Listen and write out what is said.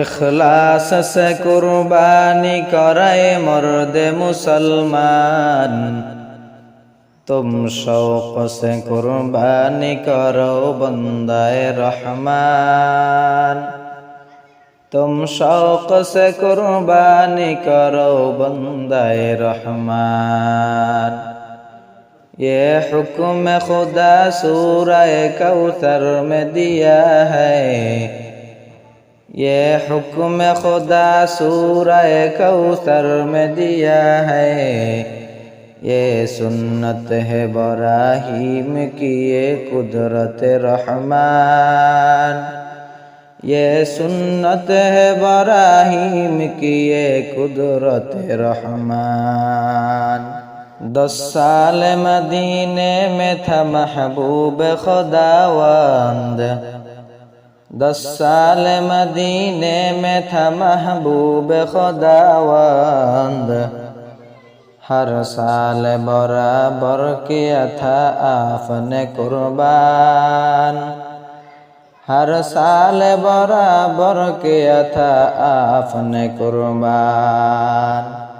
এখলাস কুরবানি করায় মর্দে মুসলমান তুম শৌক সে কুরবানি করো বন্দায় রহমান তুম শৌক সে কুরবানি করো বন্দায় রহমান এ হুকুম খুদা সুরায় কৌতর মে দিয়া है یہ حکم خدا سورہ کوثر میں دیا ہے یہ سنت ہے براہیم کی یہ قدرت رحمان یہ سنت ہے براہیم کی یہ قدرت رحمان دس سال مدینے میں تھا محبوب خداوند दस साल मदीने में था महबूब खुदावंद हर साल बराबर किया था आपने कुर्बान हर साल बराबर किया था आपने कुर्बान